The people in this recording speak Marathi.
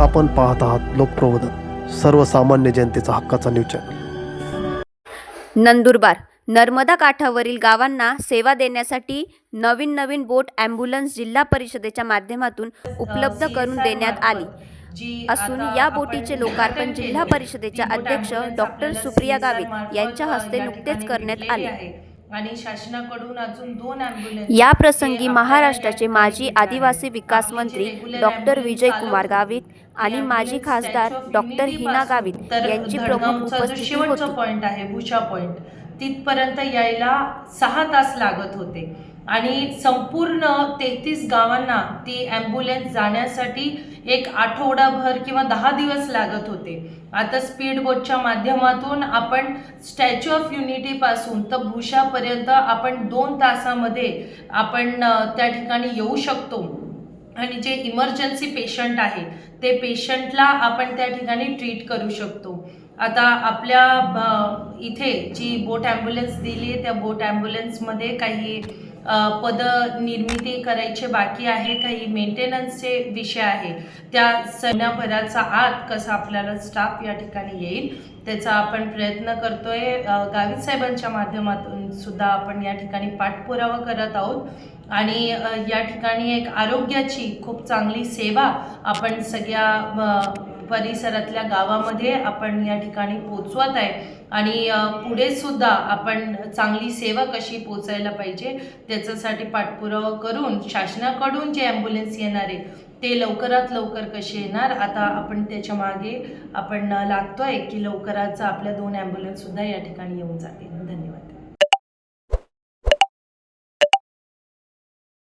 आपण पाहत आहात लोकप्रबोधन सर्वसामान्य जनतेचा हक्काचा न्यूज चॅनल नंदुरबार नर्मदा काठावरील गावांना सेवा देण्यासाठी नवीन नवीन बोट ॲम्ब्युलन्स जिल्हा परिषदेच्या माध्यमातून उपलब्ध करून देण्यात आली. असून या बोटीचे लोकार्पण जिल्हा परिषदेच्या अध्यक्ष डॉक्टर सुप्रिया गावित यांच्या हस्ते नुकतेच करण्यात आले. आणि शासनाकडून अजून दोन ॲम्ब्युलन्स या प्रसंगी महाराष्ट्राचे माजी आदिवासी विकास मंत्री डॉक्टर विजय कुमार गावित आणि माजी खासदार डॉक्टर हिना गावित यांची प्रमुख उपस्थिती होती. पॉइंट आहे भुशा पॉइंट तिथपर्यंत यायला सहा तास लागत होते. आणि संपूर्ण तेहतीस गावांना ती ॲम्ब्युलन्स जाण्यासाठी एक आठवडाभर किंवा दहा दिवस लागत होते. आता स्पीड बोटच्या माध्यमातून आपण स्टॅच्यू ऑफ युनिटीपासून तर भूषापर्यंत आपण दोन तासामध्ये आपण त्या ठिकाणी येऊ शकतो. आणि जे इमर्जन्सी पेशंट आहे ते पेशंटला आपण त्या ठिकाणी ट्रीट करू शकतो. आता आपल्या इथे जी बोट ॲम्ब्युलन्स दिली आहे त्या बोट ॲम्ब्युलन्समध्ये काही पद निर्मिती करायचे बाकी आहे काही मेंटेनन्सचे विषय आहे. त्या सणाभराचा आत कसा आपल्याला स्टाफ या ठिकाणी येईल त्याचा आपण प्रयत्न करतोय. गावित साहेबांच्या माध्यमातून सुद्धा आपण या ठिकाणी पाठपुरावा करत आहोत. आणि या ठिकाणी एक आरोग्याची खूप चांगली सेवा आपण सगळ्या परिसरातल्या गावामध्ये आपण या ठिकाणी पोचवत आहे. आणि पुढे सुद्धा आपण चांगली सेवा कशी पोचायला पाहिजे त्याच्यासाठी पाठपुरावा करून शासनाकडून जे ॲम्ब्युलन्स येणार आहे ते लवकरात लवकर कसे येणार? आता आपण त्याच्यामागे आपण आहे की लवकरात आपल्या दोन ॲम्ब्युलन्ससुद्धा या ठिकाणी येऊन जातील.